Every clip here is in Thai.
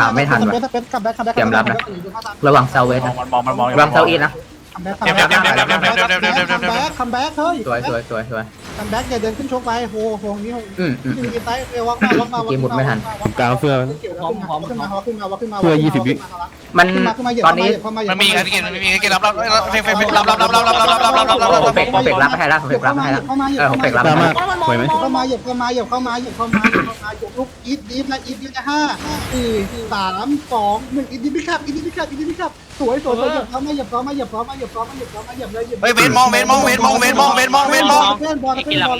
ตามไม่ทันคัมว่ะแบ็คคัมแบ็คคัมแบ็คเตรียมรับนะ ระวังเซาเวสมอนะงมันมองมันมองระวังเซาอีนะ คัมแบ็คเดี๋ยวเดี๋ยวเดี๋ยวเดี๋ยวเดี๋ยวเดี๋ยวเดี๋ยวเดี๋ยวเดี๋ยวเดี๋ยวคัมแบ็คคัมแบ็คเฮ้ยสวยสวยสวยสวยคัมแบ็คอย่าเดินขึ้นชกไปโหโหนี่โหอืมอืมยืนกินไตเอววักมาวักมาเกมหมดไม่ทันผมกลางเสื้อหอมหอมขึ้นมาขึ้นมาขึ้นมาเพื่อ20วิมันขึ้นมาขึ้นมาเหยียบตอนนี้เข้ามาเหยียบมันมีการกินมันมีการกินรับรับรับเฟกเฟกรับรับรับรับรับรับรับรับรับรับรับโอ้รับเฟกเฟกรับไม่ให้แล้วเฟกรับไม่ให้แล้วเข้ามาเหยียบเออผมเฟกรับตามไม่มาให้ สวยไหมเข้ามาเหยียบเข้ามาเหยียบเข้ามาเหยียบเข้ามาเหยียบเข้ามาเหยียบลูกอีทดีฟนะอีทดีฟนะห้าสี่สามสองหนึ่งอีทดีฟไม่ขับอีทดีฟไม่ขับอีทดีฟไม่ขับสวยสวยสวยเหยียบเข้ามาเหยียบเข้ามาเหยียบเข้ามาเหยียบเข้ามาเหยียบเข้ามาเหยียบเลยเหยียบเฮ้ยเวนมองเวนมองเวนมองเวนมองเวนมองเวนมองไอ้เกล็ดแล้ว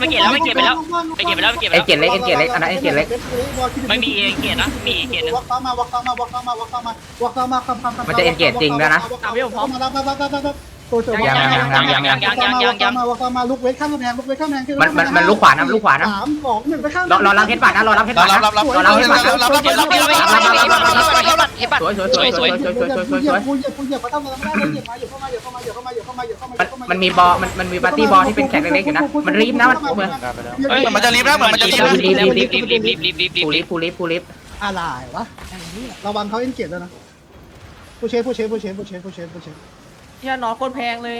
ไม่เกล็ดแล้วไม่เกล็ดไปแล้วไม่เกล็ดไปแล้วไม่เกล็ดไอเกตเล็กไอเกตเล็กอันนั้นไอเกตเล็กไม่มีเอเกล็ดนะมีเกล็ดนึงวอกเข้ามาวอกเข้ามาวอกเข้ามาวอกเข้ามาวอกเข้ามาคำคำคำมารับรับรับรับรับรับ ตัวเสือวอกเข้ามาวอกเข้ามาลูกเวทข้ามกำแพงลูกเวทข้ามกำแพงมันมันมันลูกขวานะลูกขวานะสามสองหนึ่งไปข้ามรอรอรับเฮดบัตนะรอรับเฮดบัตรันะบรับรับรอรับเฮดบัตนะรับรับรับรับรับสวยสวยสวยสวยสวยสวยสวยสวยสวยกูเหยียบกูเหยียบเขาทำอะไรไม่ได้เลยเหยียบมาเหยียบเข้ามาเหยียบเข้ามาเหยียบเข้ามาเหยียบเข้ามาเหยียบเข้ามามันมันมีบอลมันมันมีปาร์ตี้บอลที่เป็นแขกเล็กๆอยู่นะมันรีบนะมันเหมือนเฮ้ยมันจะรีบนะเหมือนมันจะรีบนะรีบรีบรีบรีบรีบรีบรีบรีบรีบฟูลิฟฟูลิฟอะไรวะระวังเขาเอ็นเกียรแล้วนะผู้เชฟผู้เชฟผู้เชฟผู้เชฟผู้เชฟผู้เชฟ เฮียน้องโคตรแพงเลย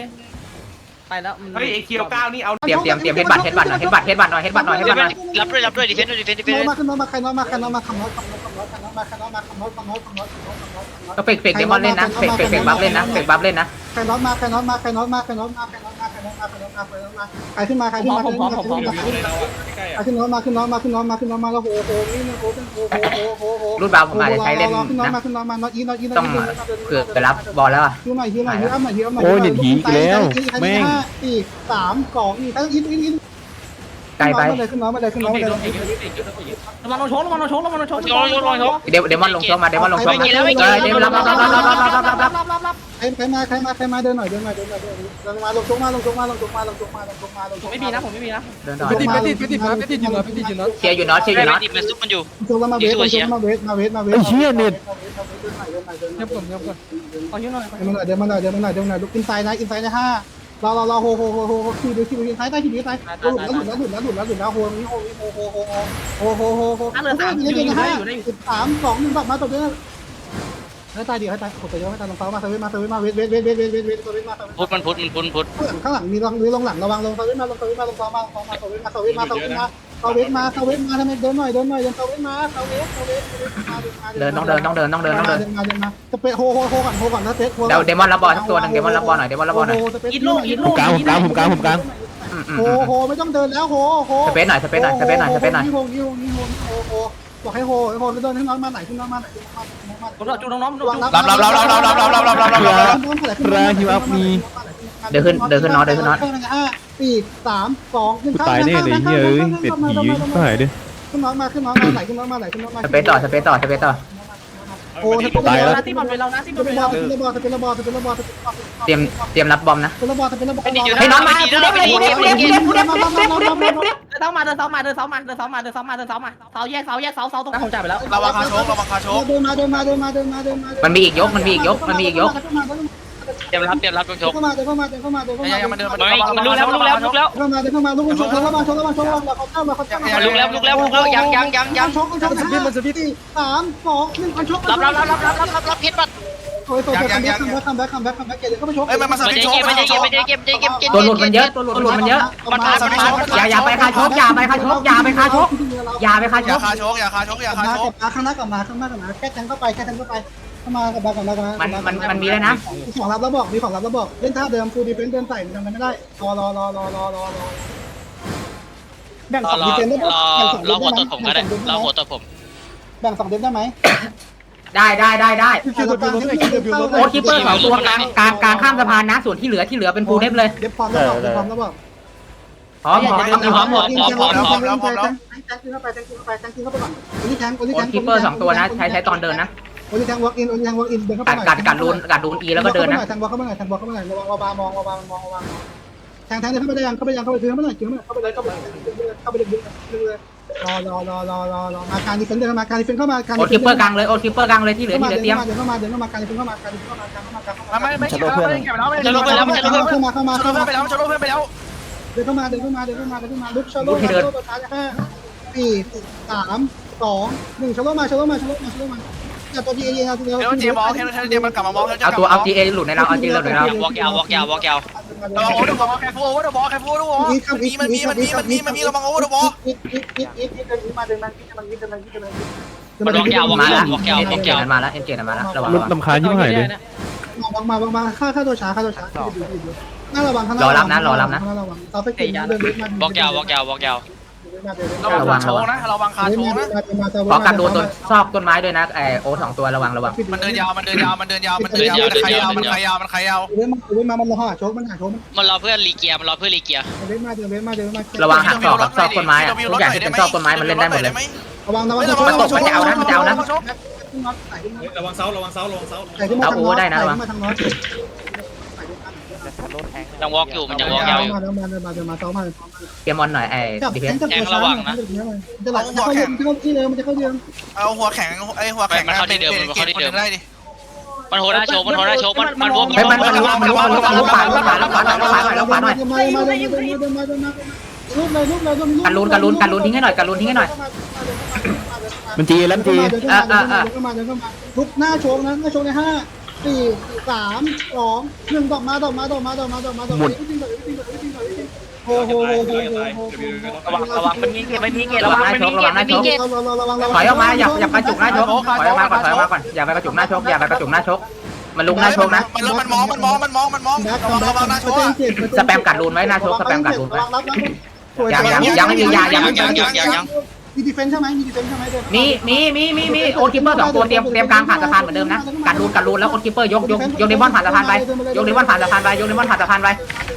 ไปแล้วมันเฮ้ยไอเคียวก้าวนี่เอาเตรียมเตรียมเตรียมเฮดบัตเฮดบัตหน่อยเฮดบัตเฮดบัตหน่อยเฮดบัตหน่อยเฮดบัตหน่อยรับด้วยรับด้วยดิเฟนต์ด้วยดิเฟนต์ดิเฟนต์มาขึ้นมามาใครน้อยมาใครน้อยมาคำน้อยคำน้อยคำน้อยคำน้อยมาใครน้อยมาคำน้อยคำน้อยคำน้อยคำน้อยคำน้อยคำน้อยก็เฟกเฟกเดมอนเล่นนะเฟกเฟกเฟกบัฟเล่นนะเฟกบัฟเล่นนะใครน้อยมาใครน้อยมาใครน้อยมาใครน้อยมาใครน้อยมา ใครขึ้นมาใมาขึ้นมาใมาขึ้นมาใมาขึ้นมาใมาขึ้นน้องมาขึ้นน้องมาขึ้นน้องมาขึ้นน้องมาขึ้วโหโหนี่โหเป็น้หโหโหโหโหรุ่นบาวผมอาจจะใช้เล่นนะขึ้นน้องมาขึ้นน้องมาน็อตอีน็อตอีน็อตอีเผื่อจะรับบอลแล้วอะฮิวหน่อยฮิวหน่อยฮิวอัพหน่อยฮิวอัพหน่อยโอ้ยหนีอีกแล้วแม่งสี่สามสองอีกแล้วอีอีอีไกลไปขึ้นน้องมาเลยขึ้นน้องมาเลยระวังมโดนชนระวังโดนชนระวังโดนชนเดี๋ยวเดี๋ยวมันลงชองมาเดี๋ยวมันลงชองมาเดี๋ยวรับรับรับรับรับรับ ใครใครมาใครมาใครมาเดินหน่อยเดินหน่อยเดินหน่อยเดินลงมาลงชกมาลงชกมาลงชกมาลงชกมาลงชกมาลงชผมไม่มีนะผมไม่มีนะเดินต่อไปติดไปติดไปติดไปติดอยู่นะไปติดอยู่นะเชียร์อยู่น็อตเชียร์อยู่น็อตดิมันซุปมันอยู่ชกมาเวทมาเวทมาเวทมาเวทไอ้เหี้ยเน็ตเดินหน่อยเดินหน่อเดินหน่อยเงียบก่อนขอยืนหน่อยเดินมาหน่อยเดินมาหน่อยเดินมาหน่อยเดินมาหน่อยลุกอินไซด์นะอินไซด์นะห้ารอรอรอโฮโฮโฮโฮโฮขี่ดูขี่ดูอินไซด์ได้ขี่ดูอินไซด์หลุดแล้วหลุดแล้วหลุดแล้วหลุดแล้วหลุดแล้วโฮนี่โฮนี่โฮโฮโฮโฮโฮโฮโฮโฮอยู่ในห้าสามสองหนึ่งบักมาตัวเดีย ให้ตายดิให้ตายกดไปยอะให้ตายลงเสามาเซเว่นมาเซเว่นมาเวทเวทเวทเวทเวทเวทเวทเซเว่นมาเซเว่นพุทมันพุทมันพุทพุทข้างหลังมีลองมีลงหลังระวังลงเซเว่นมาลงเซเว่นมาลงเสามาลงเสามาเซเว่นมาเซเว่นมาเซเว่นมาเซเว่นมาเซเว่นมาทำไมเดินหน่อยเดินหน่อยเดินเซเว่นมาเซเว่นเซเว่นเดินต้องเดินต้องเดินต้องเดินต้องเดินจะเปะโฮโฮโฮก่อนโฮก่อนนะเซ็ตโฮเดี๋ยวเดมอนรับบอลทั้งตัวนึงเดมอนรับบอลหน่อยเดมอนรับบอลหน่อยอินโลอินโลกลางผมกลางผมกลางผมกลางโฮโฮไม่ต้องเดินแล้วโฮโฮสเปซหน่อยสเปซหน่อยสเปซหน่อยสเปซหน่อย นี่โฮนี่โฮนี่โฮโฮโฮบอกให้โฮโฮแล้วเดินให้น้องมาไหนขึ้นน้องมาไหนขึ้นน้องมาผมจะจูน้องๆดูรับรับรับรับรับรับรับรับรับรับรับรับเดินขึ้นเดินขึ้นน็อตเดินขึ้นน็อตห้าสี่สามสองหนึ่งกูตายแน่เลยเฮ้ยเอ้ยเน็ตหีก็หายดิขึ้นน้องมาขึ้นน้องมาไหลขึ้นน้องมาไหลขึ้นน้องมาสเปซต่อสเปซต่อสเปซต่อโอ้ตายแล้วที่บอลเป็นเรานะที่บอลเป็เป็นนระบอเราดเป็นระบอดเป็นระบอดเป็นระบอดเตรียมเตรียมรับบอมนะเป็นระบอดเป็นระบอดให้น้องมากูเด็บเลยกูเด็บกูเด็บกูเด็บกูเด็บกูเด็บกูเด็บกูเด็บกูเด็บกูเด็บเดิน เสามาเดินเสามาเดินเสามาเดินเสามาเดินเสามาเดินเสามาเสาแยกเสาแยกเสาเสาตรงผมจ่ายไปแล้วระวังคาโชกระวังคาโชกเดินมาเดินมาเดินมาเดินมาเดินมามันมีอีกยกมันมีอีกยกมันมีอีกยกเตรียมรับเตรียมรับชกชกเข้ามาเดินเข้ามาเดินเข้ามาเดินเข้ามายังมันเดินมันไม่มันลุกแล้วมันลุกแล้วลุกแล้วเข้ามาเดินเข้ามาลุกชกเข้ามาชกเข้ามาชกเข้ามาเขาเข้ามาเขาเข้ามามันลุกแล้วลุกแล้วลุกแล้วยังยังยังยังชกชกห้าสี่สามสองหนึ่งชกรับรับรับรับรับรับรับเพชรบัตร โอ้ยตัวคัมแบ็คคัมแบ็คคัมแบ็คคัมแบ็คคัมแบ็คเดี๋ยวเข้าไปชกเอ้ยมันมาสไม่วิตได้โชเกกมไม่ได้เกมไม่ได้เกมไม่ได้เกมเกมตัวหลุดมันเยอะตัวหลุดมันเยอะ มันมามันมาอย่าอย่าไปคาชกอย่าไปคาชกอย่าไปคาชกอย่าไปคาชอย่าก คาโชกอย่าคาโชกอย่าคาโชกมาข้างหน้ากลับมาข้างหน้ากลับมาแค่แทงเข้าไปแค่แทงเข้าไปเข้ามากับมากับมากับมามันมันมันมีแล้วนะ มีของรับแล้วบอกมีของรับแล้วบอกเล่นท่าเดิมฟูดีเฟนเดินใส่มันทำไม่ได้รอรอรอรอรอรอรอแบ่งรสอองรอดีเฟนได้ไหมรอแบ่งสองรเดอฟหัวได้ตัวผมก็ได้รอหัวตัวผมแบ่งสองเดฟได้ไหม ได้ได้ได้ได้โอ๊โอ๊ตคีเปอร์สองตัวกลางกลางกลางข้ามสะพานนะ ส่วนที่เหลือที่เหลือเป็นฟูลเดฟเลยเดฟพร้อมแล้วบอกเดฟพร้อมแล้วบอกพร้อมพร้อมพร้อมพร้อมแทงขึ้นเข้าไปแทงขึ้นเข้าไปแทงขึ้นเข้าไปก่อนโอลิแทงโอลิโอ๊แทตงคีเปอร์สองตัวนะ ใช้ใช้ตอนเดินนะโอลิแทงวอล์กอินโอลิแทงวอล์กอินเดินเข้าไปกัดกัดกัดรูนกัดรูนอีแล้วก็เดินนะแทงวอล์กเข้ามาหน่อยแทงวอล์กเข้ามาหน่อยระวังวาบามองวาบามองวาบามองแทงแทงเดินเข้าไปได้ยังเข้าไปยังเข้าไปถึงเข้าไปหน่อยถึงเข้าไปเลยเข้าไปเลยเข้าไปเลยเข้าไปเลย รอรอรอรอรอรอมาการดิเฟนเดินมาการดิเฟนเข้ามาการโอ๊ตคีเปอร์กลางเลยโอ๊ตคีเปอร์กลางเลยที่เหลือที่เหลือเตรียมเดินเข้ามาเดินเข้ามาการดิเฟนเข้ามาการดิเฟนเข้ามาการเข้ามาการเข้ามาไม่ไม่เก็บแล้วไม่เก็บแล้วไม่จะลงไปแล้วจะลงไปเข้ามาเข้ามาชนเพื่อนไปแล้วชนเพื่อนไปแล้วเดินเข้ามาเดินเข้ามาเดินเข้ามาเดินเข้ามาลุกชาโลชาโลประธานห้าสี่สามสองหนึ่งชะโลมาชะโลมาชะโลมาชะโลมาอย่าตัวดีเอเยนเอาตัวเดียวเดี๋ยวเจมองเดี๋ยวเจมันกลับมามองเอาตัวเอา GTA หลุดในเราเอา GTA หลุดในเราวอกยาววอกยาววอกยาว ระวังโอ้ดูบอลแคฟูโอ้ดูบอลแคฟูดูบอลมันมีมันมีมันมีมันมีมันมีระวังโอ้ดูบอลอีทอีทอีทอีทอีทเดินมาเดินมาอีทมันอีทเดินมาอีทเดินมามันวอกยาวมาแล้ววอกยาวเอ็อนกเกยาวนั้นมาแล้วเอ็นเกนั้นมาแล้วระวังระวังลำคาญยิ่งหายเลยบังมาบังมาฆ่าฆ่าตัวช้าฆ่าตัวช้าน่าระวังข้างหน้ารอรับนะราไปเก่งเดินเดินมาวอกยาววอกยาววอกยาว ระวังคาโชนะระวังคาโชนะขอกันโดนต้นซอกต้นไม้ด้วยนะไอโอสองตัวระวังระวังมันเดินยาวมันเดินยาวมันเดินยาวมันเดินยาวมันใครยาวมันใครยาวมันใครยาวเดินมาเดินมามันรอหาโชกมันหาโชกมันมันรอเพื่อนรีเกียร์มันรอเพื่อนรีเกียร์เดินมาเดินมาเดินมาระวังหักศอกกับซอกต้นไม้อะทุกอย่างที่เป็นซอกต้นไม้มันเล่นได้หมดเลยระวังระวังระวังเสาระวังเสาระวังเสาใส่ขึ้นมาทาง น็อตยังวอกอยู่มันยังวอกยาวอยู่มาเดินมาเดินมาเดินมาเต้ามาเกมมอนหน่อยไอจับดีเพแขนนจับตัวช้าจะหลังจะเข้าเดิมจะเข้าที่เดิมมันจะเข้าเดิมเอาหัวแข็งไอ้หัวแข็งได้ดิมันโหน้าโชกมันโหน้าโชกมันมันวอกเฮ้ยมันมันลุกมันลุกมันลุกมันลุกขวาลุกขวาลุกขวาลุกขวาหน่อยลุกขวาหน่อยลุกขวาหน่อยมามาเดินมาเดินมาเดินมาเดินมารูปเลยรูปเลยกันลุนกันลุนกันลุนทิ้งให้หน่อยกันลุนทิ้งให้หน่อยมันจีแล้วมันจีเดินเข้ามาเดินเข้ามาเดินเข้ามาลุกหน้าโชว์นะหน้าโชว์ในห้า สี่สามสองหนึ่งดอกมาดอกมาดอกมาดอกมาดอกมาดอกมาโอ้โหโอ้โหโอ้โหระวังระวังมันมีเกมมันมีเกมระระวัวังงหน้ามันชมีกเกระมวังหมันน้าชกมีเกมถอยออกมาอย่าอย่ากระจุกหน้าชกถอยออกมาก่อนถอยออกมาก่อนอย่าไปกระจุกหน้าชกอย่าไปกระจุกหน้าชกมันลุกหน้าชกนะมันมันมองมันมองมันมองมันมองระวังระวังหน้าโชว์สแปมกัดรูนไว้หน้าชกสแปมกัดรูนไว้มี ดีเฟนซ์ใช่ไหมมีดีเฟนซ์ใช่ไหมเดินมีมีมีมีมีโอคิปเปอร์สองตัวเตรียมเตรียมกลางผ่านสะพานเหมือนเดิมนะกัดรูนกัดรูนแล้วโอคิปเปอร์ยกยกยกเดมอนผ่านสะพานไปยกเดมอนผ่านสะพานไปยกเดมอนผ่านสะพานไป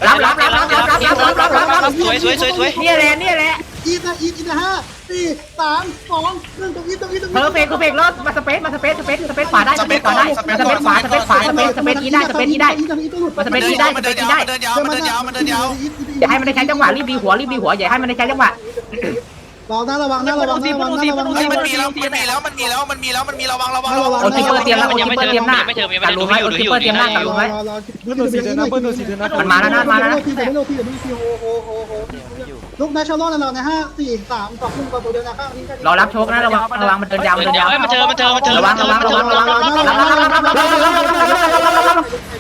รับรับรับรับรับรับรับรับรับรับสวยสวยสวยสวยนี่แหละนี่แหละอีนะอีนะห้าสี่สามสองหนึ่งตรงนี้ตรงนี้ตรงเพนี้อร์เฟกต์เพอร์เฟกต์แล้วมาสเปซมาสเปซสเปซสเปซขวาได้สเปซขวาได้สเปซขวาสเปซขวาสเปซสเปซอีได้สเปซอีได้มาสเปซอีได้สมันเปเดิซนอียาวได้มันเดินยาวมันเดินยาวมันเดินยาวอย่าให้มันได้ใช้จังหวะรีบดีหัวรีบดีหัวอย่าให้มันได้ใช้จังหวะ รอหน้าระวังหน้าระวังหน้าระวังหน้าระวังมันมีแล้วมันมีแล้วมันมีแล้วมันมีแล้วมันมีระวังระวังระวังโอคิปเปอร์เตรียมแล้วโอคิปเปอร์เตรียมหน้ากัดรูนไว้โอคิปเปอร์เตรียมหน้ากัดรูนไว้มันมาแล้วนะมาแล้วนะทีเดี๋ยวไม่โดนทีเดี๋ยวไม่โดนทีโอ้โหโอ้โหลูกแมชชาร์ลนะเราในห้าสี่สามสองหนึ่งตัวเดียวนะข้างนี้รอรับโชคนะระวังระวังมันเดินยาวมันเดิเดินนยายาววมันเจอมันเจอมันเจอระวังระวังระวังระวังระวัง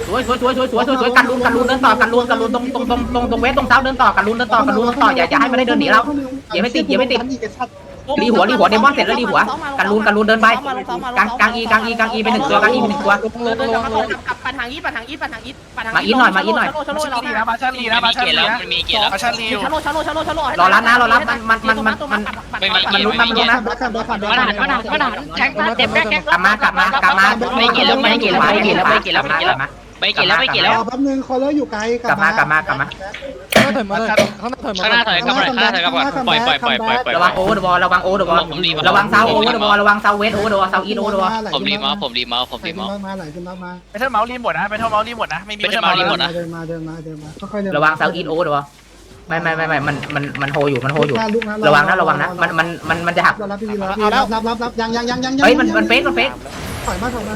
สวยสวยสวยสวยสวยสวยสวยกันลุนกันลุนเดินต่อกันลุนกันลุนตรงตรงตรงตรงตรงเวทตรงเท้าเดินต่อกันลุนเดินต่อกันลุนเดินต่ออย่าอย่าให้มันได้เดินหนีเรา รีหัวรีหัวเดมอนเสร็จแล้วรีหัว กันลุนกันลุนเดินไปกลางกลางอีกลางอีกลางอีไปหนึ่งตัวกลางอีไปหนึ่งตัวปัดทางอีปัดทางอีปัดทางอีปัดทางมาอีทหน่อยมาอีทหน่อย ชะโลชะโลลีนะมาชันลีนะมัมานชันมีเกียร์ลีแล้วนะมันมีเกียร์แล้วมาชันลีชะโลชะโลชะโลชะโลรอรับนะรอรับมันมันมันมันมันไม่มีมันเกียลุ้นร์มันลุ้นนะมันหันมันหันมันหันแข่งกันเต็มแข่งกลับมากลับมากลับมาไม่เกี่ยวแล้วไม่เกี่ยวแล้วไม่เกี่ยวแล้วไม่เกี่ยวแล้วไม่เกี่ยวแล้วไม่เกียร์แล้วไม่เกียร์แล้วแป๊บนึงคอเลอร์อยู่ไกลกลับมากลับมากลับมา ข้างหน้าถอยกลับหน่อยข้างหน้าถอยกลับก่อนปล่อยปล่อยปล่อยปล่อยปล่อยระวังโอเวอร์บอลระวังโอเวอร์บอลระวังเซาโอเวอร์บอลระวังเซาเวสโอเวอร์บอลเซาอีโอเวอร์บอลผมรีเมาส์ผมรีเมาส์ผมรีเมาส์มาไหลขึ้นมามาไปเท่าเมาส์รีหมดนะไปเท่าเมาส์รีหมดนะไม่มีเดินมาเดินมาเดินมาเดินมาค่อยๆเดินระวังเซาอีโอเวอร์บอลไม่ไม่ไม่ไม่มันมันมันโฮอยู่มันโฮอยู่ ระวังนะระวังนะมันมันมันมันจะหักรับพี่รับรับรับรับยังยังยังยังเฮ้ยมันมันเฟกมันเฟกถอยมาถอยมา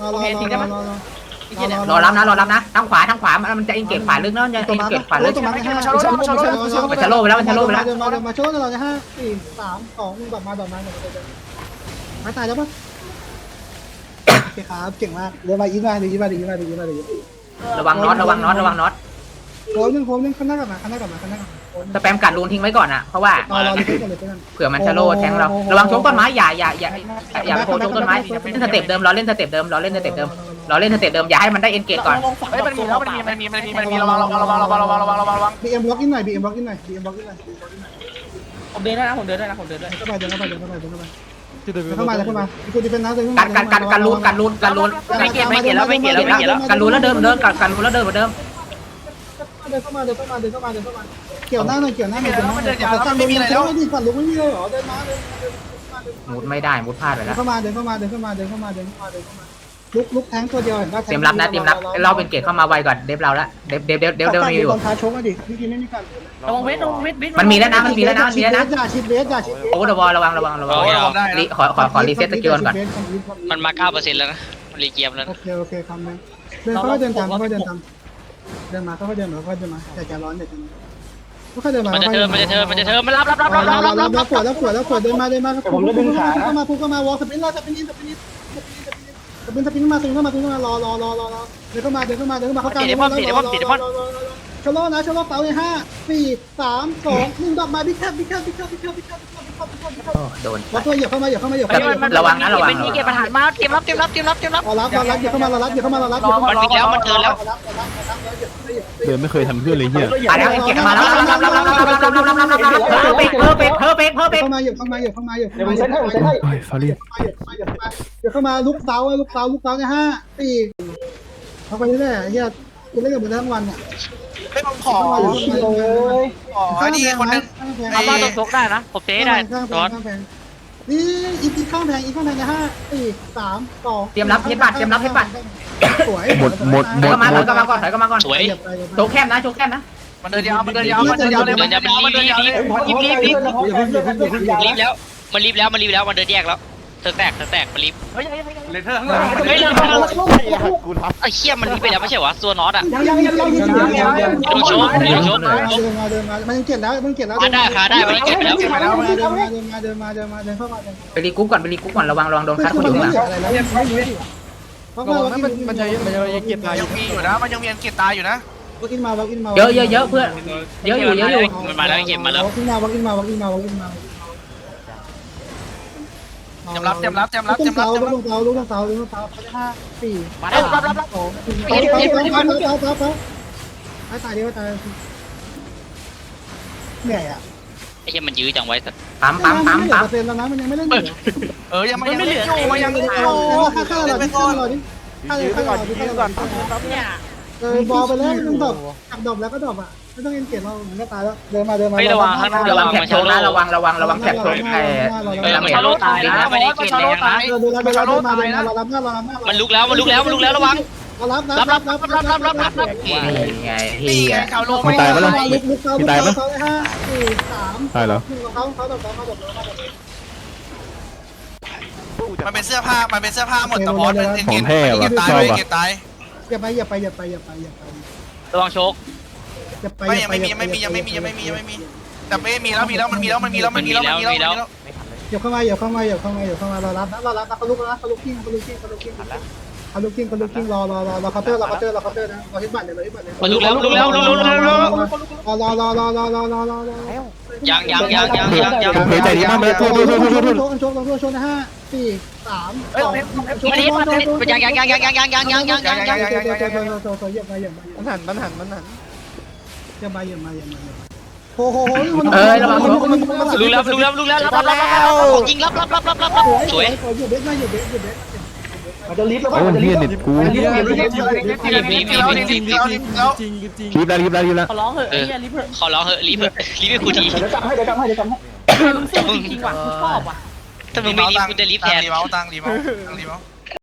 รอรอรอรอรอ รอรับนะรอรับนะทางขวาทางขวามันมันจะเอ็นเกตขวาลึกนะมันจะเอ็นเกตขวาลึกตรงนั้นห้ามันชะโลไปแล้วมันชะโลไปแล้วเดินมาเดินมาโชว์เราจะห้าสี่สามสองหนึ่งดอกมาดอกมาเดินมาตายแล้วปะโอเคครับเก่งมากเดี๋ยวมาอีกมาเดี๋ยวอีกมาเดี๋ยวอีกมาเดี๋ยวอีกมาเดี๋ยวอีกระวังน็อตระวังน็อตระวังน็อตโค้งนึงโค้งนึงข้างหน้ากลับมาข้างหน้ากลับมาข้างหน้ากลับมาสแปมกัดรูนทิ้งไว้ก่อนอะเพราะว่ารอรอรีเซ็ตก่อนเลยเพื่อนเผื่อมันชะโลแทงเราระวังชกต้นไม้อย่าอย่าอย่าอย่าโผล่ชกต้นไม้เล่นสเต็ปเดิมรอเล่นสเต็ปเดิมรอเล่นสเต็ปเดิม รอเล่นสเต็ปเดิมอย่าให้มันได้เอ็นเกตก่อน เฮ้ยมันมีแล้วมันมีมันมีมันมีมันมีระวังระวังระวังระวังระวังระวังระวังระวังบีเอ็มบล็อกอินหน่อยบีเอ็มบล็อกอินหน่อยบีเอ็มบล็อกอินหน่อยผมเดินได้นะผมเดินได้นะผมเดินได้เข้ามาเดินเข้ามาเดินเข้ามาเดินเข้ามาเข้ามาเข้ามาคุณดิเฟนนะเดินเข้ากัมาดกัดกัดกันรูนกันรูนกันรูนไม่เกียร์ไม่เกียร์แล้วไม่เกียร์แล้วไม่เกียร์แล้วกันรูนแล้วเดิมเดินกัดกันรูนแล้วเดินเหมือนเดิมเดินเข้ามาเดินเข้ามาเดินเข้ามาเดินเข้ามาเกี่ยวหน้าหน่อยเกี่ยวหน้าหน่อยเกี่ยวหน้าหน่อยสั่งลงแล้วไม่ดีสั่งลงไม่มีเลยเหรอเดินมาเดินมุดไม่ได้มุดพลาดไปแล้วเข้ามาเดินเข้ามาเดินเข้ามาเดินเข้ามาเดินเข้ามาเดินเข้ามา ลุกลุกแทงตัวเดียวเห็นป่ะเตรียมรับนะเตรียมรับเราเป็นเกตเข้ามาไวก่อนเดฟเราละเดฟเดฟเดฟเดฟเดฟมีอยู่ตอนท้าชกอะดิพี่กินไม่มีการระวังเวทระวังเวทเวทมันมีแล้วนะมันมีแล้วนะมันมีแล้วนะอย่าชิดเวสอย่าชิดโอ้เดวอลระวังระวังระวังระวังได้รีนะขอขอขอรีเซ็ตสกิลก่อนมันมาเก้าเปอร์เซ็นต์แล้วนะมันรีเกียร์แล้วโอเคโอเคคำนึงเดินเข้าเดินตามเข้าเดินตามเดินมาเข้าเดินมาเข้าเดินมาแต่จะร้อนเดี๋ยวจะค่อยเดินมามันจะเทิมมันจะเทิมมันจะเทิมมันรับรับรับรัรับบรัรับบรัรับบรับปวดแล้วปวดแล้วปวดเดินมาเดินมาผมจะดึงขาเข้ามาพุ่งเข้ามาวอลสปินเราสปินสปินสปิน สปินสปินเข้ามาสปินเข้ามาสปินเข้ามารอรอรอรอรอเดินเข้ามาเดินเข้ามาเดินเข้ามาเขากลางชโลนะชโลเปาในห้าสี่สามสองหนึ่งดอกมาบิ๊กแคบบิ๊กแคบบิ๊กแคบบิ๊กแคบบิ๊กแคบ กแคปโดนวอตัวเหยียบเข้ามาเหยียบเข้ามาเหยียบเข้ามาระวังนะระวัง เป็นนี่เก็บปัญหามาเตรียมรับเตรียมรับเตรียมรับเตรียมรับรอรับรอรับเหยียบเข้ามารอรับเหยียบเข้ามารอรับมันวิ่งแล้วมันเทินแล้ว เดินไม่เคยทันเพื่อนเลยเฮียอะแล้วเก็บมาแล้วรับรับรับรับรับรับรับรับรับรับรับเพอร์เฟกเพอร์เฟกเพอร์เฟกเพอร์เฟกเข้ามาเหยียบเข้ามาเหยียบเข้ามาเหยียบเข้ามาเหยียบเข้ามาเหยียบเข้ามาไปฟารี่เหยียบเข้ามาลูกเต๋าลูกเต๋าลูกเต๋าในห้าสี่เขาไปเรื่อยๆเฮียกูเล่นกับมึงทั้งวันอะ ไม่ต้องขอขอนี่คนนึงเอาบ้านตรงชกได้นะผมเจ๊ได้ข้างแพร้องนข้างแพงนี่อีกข้างแพงอีกข้างแพงในห้าสี่สามสองเตรียมรับเพชรบัตรเตรียมรับเพชรบัตรสวยหมดหมดหมดก็มาหถมอยก็มาก่อนถอยก็มาก่อนสวยโชว์แคมนะโชว์แคมนะมันเดินยาวมันเดินยาวมันเดินยาวเลยมันยาวมันเดินยาวเลยรีบรีบรีบรีบแล้วมันรีบแล้วมันรีบแล้วมันเดินแยกแล้ว เธอแตกเธอแตกมันรีบเลเทอร์ข้างหลังเฮ้ยไอ้เหี้ยมันรีบไปแล้วไม่ใช่วะตัวน็อตอะยังยังยังยังยังยังยังยังลงโชว์ลงโชว์เดินมาเดินมามันยังเก็บแล้วมันเก็บแล้วขาได้ขาได้มันเก็บไปแล้วเดินมาเดินมาเดินมาเดินมาเดินมาเดินมาเดินเข้ามาเดินไปรีกุ๊กก่อนไปรีกุ๊กก่อนระวังระวังโดนคัดคนอยู่ข้างหลังอะไรแล้วยังไม่รู้เพราะว่ามันมันจะมันจะยังเก็บยังมีอยู่นะมันยังมีอันเกตตายอยู่นะวักินมาวักินมาเยอะเยอะเยอะเพื่อนเยอะอยู่เยอะอยู่มันมาแล้วเก็บมาแล้ววักินมาวักินมาวักินมาวักินมา จำรับจำรับจำรับลูกจำรับเสาจำลูรับกเสาลูกเสาลูกเสาห้าสี่มาแล้วรับรับรับสองเสาเสาเสาเสาเสาเสาเสาตายเดียวตายเหนื่อยอะไอ้เหี้ยมันยื้อจังไว้สัตว์ปั๊มปั๊มปั๊มปั๊มเปอร์เซ็นต์แล้วนะมันยังไม่เล่นอยู่เออยังมันยังไม่อยู่มันยังไม่อยู่ค่าค่าเราดิค่าเราดิค่าเลยค่าเราดิค่าเราดิ เนี่ยเออบอลไปแล้วมันดบหักดบแล้วก็ดบอะไม่ต้องเอ็นเกตเรามันก็ตายแล้วเดินมาเดินมาระวังแท็บโชว์นะระวังระวังระวังแท็บโชว์ไอ้เออมันชาโลตายนะไม่ได้เกณฑ์แรงนะเออดูแลดูแลดูมาเดินมาเรารับหน้าเรารับหน้ามันลุกแล้วมันลุกแล้วมันลุกแล้วระวังเรารับรับรับรับรับรับรับรับรับนี่ไงเฮีนี่ไงยชาวโลกลุกลุกเขาลุกเขาเขาห้าสี่สามตายแล้วหนึ่งของเขาเขาดบเขาดบเขาดบมันเป็นเสื้อผ้ามันเป็นเสื้อผ้าหมดแต่บอสเป็นเกตตายเกตตาย อย่าไปอย่าไปอย่าไปอย่าไปอย่าไประวังโชกอย่าไปไม่ยังไม่มียังไม่มียังไม่มียังไม่มียังไม่มีแต่ไม่มีแล้วมีแล้วมันมีแล้วมันมีแล้วมันมีแล้วมันมีแล้วมีแล้วอย่าเข้ามาอย่าเข้ามาอย่าเข้ามาอย่าเข้ามาเรารับนะเรารับนะเขาลุกนะเขาลุกกิ้งเขาลุกกิ้งเขาลุกกิ้งเขาลุกกิ้งเขาลุกกิ้งรอรอรอรอเคาน์เตอร์รอเคาน์เตอร์รอเคาน์เตอร์นะรอฮิตบัตเลยรอฮิตบัตเลยมันลุกแล้วลุกแล้วลุกแล้วลุกแล้วรอรอรอรอรอรอรอรอรอยังยังยังยังยังยังเฮ้ยใจดีมากเลยโทษโทษโทษโทษโทษโชว์โชว์โชว์โชว์นะห้า สี่สามสองมันนี่มันนี่ยังยังยังยังยังยังยังยังยังยังโชว์โชว์โชว์โชว์เหยียบมาเหยียบมามันหันมันหันมันหันเหยียบมาเหยียบมาเหยียบมาโอ้โหลุกแล้วลุกแล้วลุกแล้วรับรับรับรับยิงรับรับรับรับรับสวยหยุดเด็ดมาหยุดเด็ดหยุดเด็ดมันจะลิฟต์แล้วโอ้เฮียเน็ตกูลิฟต์ลิฟต์ลิฟต์แล้วจริงแล้วจริงแล้วจริงแล้วจริงจริงรีบแล้วรีบแล้วรีบแล้วขอร้องเหอะไอ้เหี้ยลิฟต์ขอร้องเหอะรีบรีบให้กูทีเดี๋ยวกลับให้เดี๋ยวกลับให้เดี๋ยวกลับให้มึงสู้จริงๆว่ะกูชอบว่ะ ถ้ามึงไม่รีบกูจะรีบแทนรีเมาส์ตังรีเมาส์ตังรีเมาส์